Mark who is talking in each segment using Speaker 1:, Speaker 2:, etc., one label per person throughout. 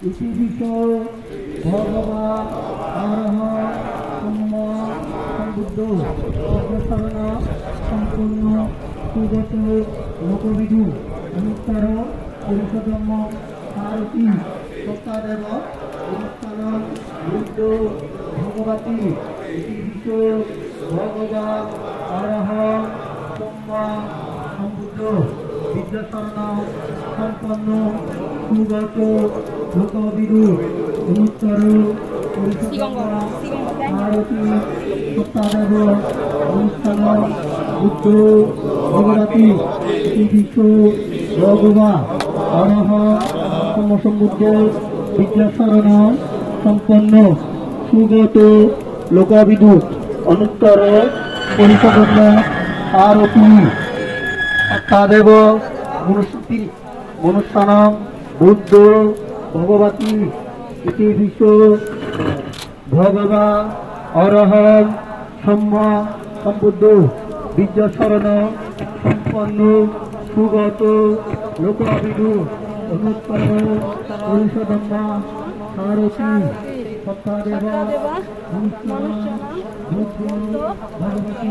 Speaker 1: ইতি বিষয় ভগবান আরহ সম্ম সম্বুদ্ধ সর্বসারণ সম্পূর্ণ সুগত লোকবিদু অনুত্তর পুরুষোত্তম সারথী সত্তাদেব অনুত্তর বুদ্ধ ভগবতী ইতি বিষয় ভগবান আরহ সম্ম সম্বুদ্ধ বিদ্যাশরণ সম্পন্ন সুগত লোকবিদু অনুত্তর ভারতী সত্তাদেব অনুষ্ঠান বুদ্ধ ভগবতী বিশ্ব ভগবা অরহ সমসম্বুদ্ধ বিদ্যাশরণ সম্পন্ন সুগত লোকবিদু অনুত্তর পরিষদ আরতি তাদেব মনুষ্যতি মনুষ্যানাম বুদ্ধ ভগবতী ইতি বিশ্ব ভগবা অরহ সম্ম সম্বুদ্ধ বিদ্যাশরণ সম্পন্ন সুগত লোকবিদু অনুত্তর পরিষদম্মা সারথী সত্তাদেব মনুষ্যানাম বুদ্ধ ভগবতী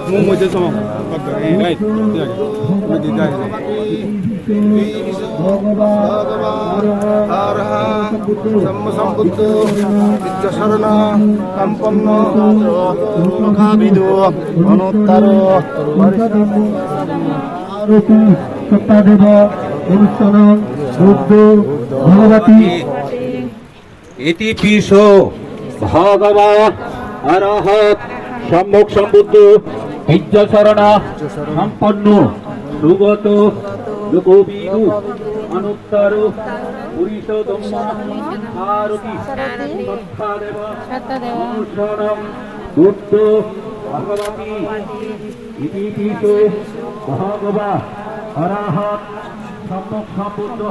Speaker 1: অনুষ্ঠান বুদ্ধ ভগবতী
Speaker 2: ইতি পিস। ভগবা অরহত সম্মুখ সম্বুদ্ধ। বিদ্যাশরণা সম্পন্ন সুগত লোকবিদু অনুত্তর পুরিষোত্তম আরতি সত্তাদেব অনুসরণ বুদ্ধ ভগবতী ইতি পিস ভগবা অরহত সুগত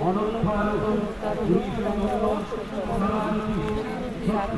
Speaker 2: অনুত্তর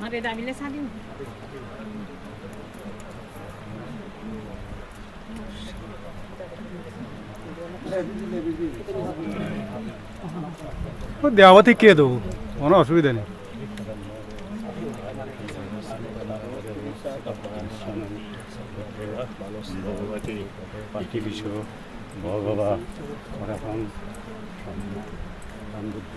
Speaker 3: মারে দামিলে সাদিম
Speaker 4: দেওয়া থেকে কে দেবো কোনো অসুবিধা নেই
Speaker 5: ভগবতী ইতি বিশ্ব ভগবা অরহং সম্বুদ্ধ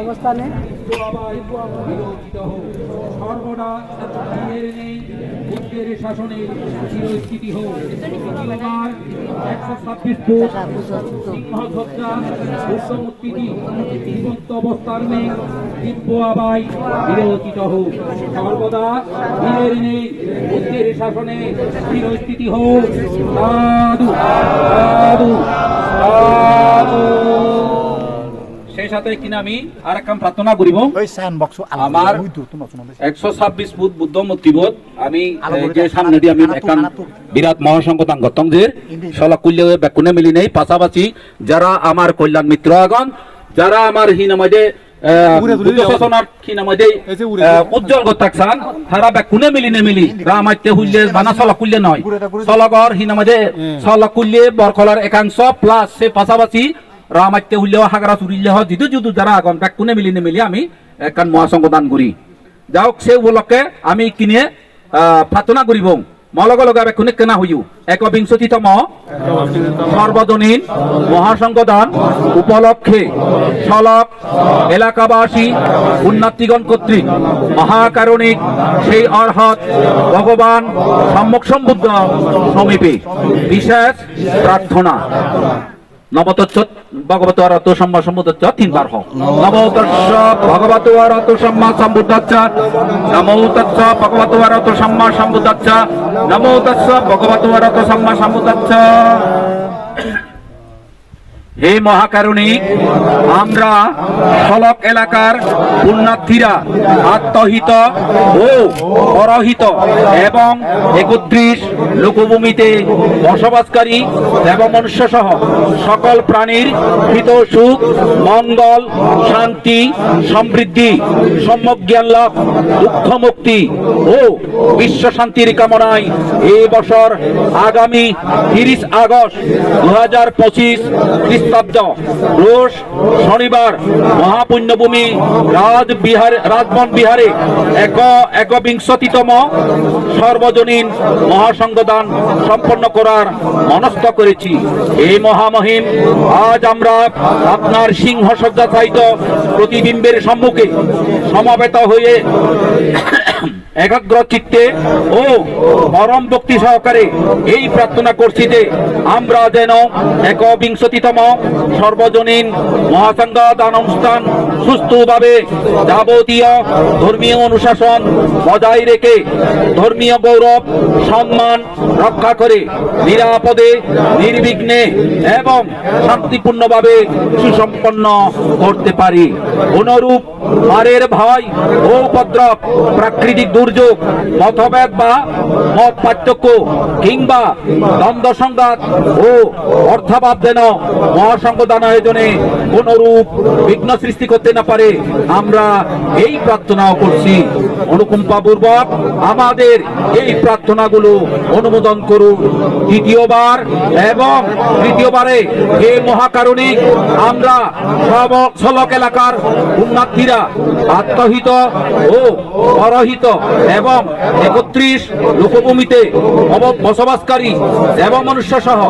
Speaker 3: অবস্থানে
Speaker 2: সর্বদা নেই বুদ্ধের শাসনে চিরস্থিতি হোক একশো ছাব্বিশ ফুট সিংহসজ্জা বুদ্ধ মূর্তিটি জীবন্ত অবস্থার নেই বিরোচিত হোক সর্বদা বিয়ের নেই বুদ্ধের শাসনে চিরস্থিতি হোক সেই সাথে কিনা আমি আর এক প্রার্থনা করিব।
Speaker 6: ওই সাউন্ড বক্স
Speaker 2: আমার একশো ছাব্বিশ ফুট বুদ্ধ মূর্তিবোধ আমি যে আমি একখান গতং সলা মিলি নেই। পাশাপাশি যারা আমার কল্যাণ মিত্র আগন যারা আমার হিনামাজে উজ্জ্বল গতাকসান তারা ব্যাকুনে মিলি নে মিলি? রামাইতে হুইলে বানা সলা কুল্লে নয়। সলাগর হিনামাজে সলা কুল্লে বরকলার একাংশ প্লাস সে পাশাপাশি রামাইতে হুইলেও হাগরা চুরিলে হয়। যুদু যুদু যারা আগন ব্যাকুনে মিলি নে মিলি আমি একখান মহাসংকদান করি। যাওক সে উপলক্ষে আমি কিনে আহ, প্রার্থনা করিব। মলগ লগা বেকুনে কেনা হইও একবিংশতিতম সর্বজনীন মহাসংগদান উপলক্ষে সলক এলাকাবাসী উন্নতিগণ কর্তৃক মহাকারণিক সেই অর্হত ভগবান সম্মুখ সম্বুদ্ধ সমীপে বিশেষ প্রার্থনা। নবতচ্ছ, ভগবত আরত সম্মা সম্বুদ্ধ তিনবার হোক নবতচ্ছ, ভগবত আরত সম্মা সম্বুদ্ধ নমো তচ্ছ ভগবত আরত সম্মা সম্বুদ্ধ নমো তচ্ছ ভগবত আরত সম্মা সম্বুদ্ধ হে মহাকারণিক আমরা সলক এলাকার পুণ্যার্থীরা আত্মহিত ও পরহিত এবং একত্রিশ লোকভূমিতে বসবাসকারী দেবমনুষ্য সহ সকল প্রাণীর হিত, সুখ, মঙ্গল, শান্তি, সমৃদ্ধি, সম্যক জ্ঞান লাভ, দুঃখ মুক্তি ও বিশ্ব শান্তির কামনায় এই বছর আগামী তিরিশ আগস্ট দু হাজার পঁচিশ খ্রিস্টাব্দ রোজ শনিবার মহাপুণ্যভূমি রাজবিহার রাজবন বিহারে এক একবিংশতিতম সর্বজনীন মহাসংগদান সম্পন্ন করার মনস্থ করেছি। এই মহামহিম আজ আমরা আপনার সিংহ সজ্জাচারিত প্রতিবিম্বের সম্মুখে সমবেত হয়ে একাগ্র চিত্তে ও পরম ভক্তি সহকারে এই প্রার্থনা করছি যে আমরা যেন একবিংশতিতম সর্বজনীন মহাসংঘান অনুষ্ঠান সুস্থভাবে যাবতীয় ধর্মীয় অনুশাসন বজায় রেখে ধর্মীয় গৌরব, সম্মান রক্ষা করে নিরাপদে, নির্বিঘ্নে এবং শান্তিপূর্ণভাবে সুসম্পন্ন করতে পারি। অনুরূপ মারের ভয় ও উপদ্রব, প্রাকৃতিক দুর্যোগ, মতভেদ বা মত পার্থক্য কিংবা দ্বন্দ্ব সংঘাত ও অর্থাভাব যেন মহাসংগদান আয়োজনে কোনরূপ বিঘ্ন সৃষ্টি করতে না পারে, আমরা এই প্রার্থনাও করছি। অনুকম্পা পূর্বক আমাদের এই প্রার্থনাগুলো অনুমোদন করুন। দ্বিতীয়বার এবং তৃতীয়বারে হে মহাকারণিক আমরা সব সলক এলাকার উন্নার্থীরা আত্মহিত ও পরহিত এবং একত্রিশ লোকভূমিতে বসবাসকারী দেব মনুষ্য সহ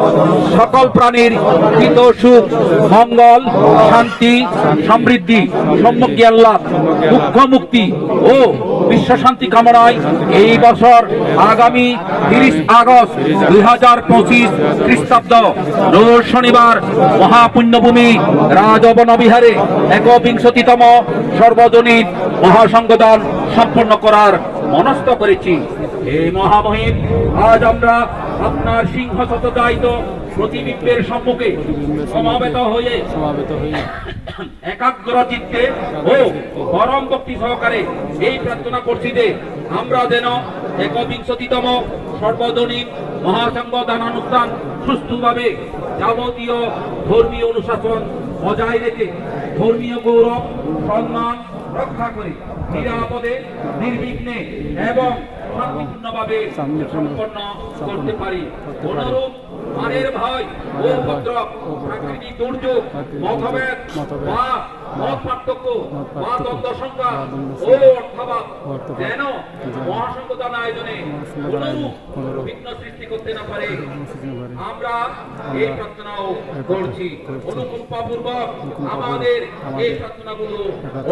Speaker 2: সকল প্রাণীর হিত, সুখ, মঙ্গল, শান্তি, সমৃদ্ধি জ্ঞান লাভ, দুঃখ মুক্তি ও বিশ্ব শান্তি কামনায় এই বছর আগামী তিরিশ আগস্ট দুই হাজার পঁচিশ খ্রিস্টাব্দ রোজ শনিবার মহাপুণ্যভূমি রাজবন বিহারে একবিংশতিতম সর্বজনীন মহাসংগদান সম্পন্ন করার মনস্থ করেছি। এই মহামহিম আজ আমরা আপনার সিংহ শতদায়িত প্রতিবিম্বের সম্মুখে সমাবেত হয়ে
Speaker 4: সমাবেত হয়ে
Speaker 2: একাগ্র চিত্তে ও পরম ভক্তি সহকারে এই প্রার্থনা করছি যে আমরা যেন একবিংশতিতম সর্বজনীন মহাসংঘ দান অনুষ্ঠান সুস্থভাবে যাবতীয় ধর্মীয় অনুশাসন বজায় রেখে ধর্মীয় গৌরব সম্মান রক্ষা করে নিরাপদে নির্বিঘ্নে এবং শান্তিপূর্ণভাবে সম্পন্ন করতে পারি। অনুরূপ মানের ভয় ও উপদ্রব প্রাকৃতিক দুর্যোগ, মতভেদ, বা মত পার্থক্য, বা দ্বন্দ্ব সংখ্যা ও অর্থাভাব যেন মহাসংগঠন আয়োজনে কোনরূপ বিঘ্ন সৃষ্টি করতে না পারে। আমরা এই প্রার্থনাও করছি। অনুকম্পাপূর্বক আমাদের এই প্রার্থনাগুলো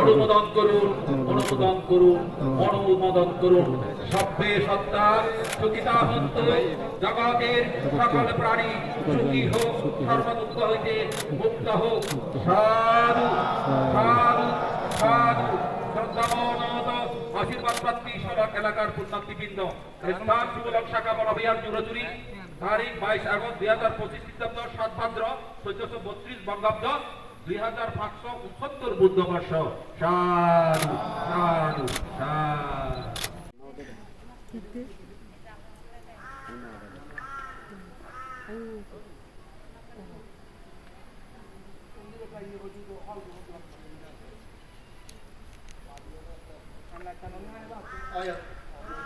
Speaker 2: অনুমোদন করুন অনুমোদন করুন অনুমোদন করুন। সভ্যে সত্তা সুখিতা হন্তু জগতের সকল প্রাণী সুখী হোক সর্বদুঃখ হইতে মুক্ত হোক সাধু সাধু সাধু শ্রদ্ধাবনত আশীর্বাদ প্রাপ্তি সড়ক এলাকার পুণ্যার্থীবৃন্দ স্থান যুবলক শাখা বড়বিহার জুড়াজুড়ি তারিখ বাইশ আগস্ট দুই হাজার পঁচিশ খ্রিস্টাব্দ সাত ভাদ্র চোদ্দশো বত্রিশ বঙ্গাব্দ দুই হাজার পাঁচশো উনসত্তর বুদ্ধবর্ষ সাধু সাধু সাধু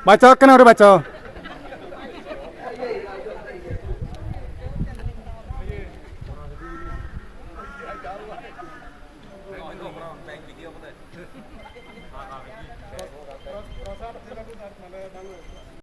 Speaker 4: बचाओ
Speaker 5: क्या बचाओ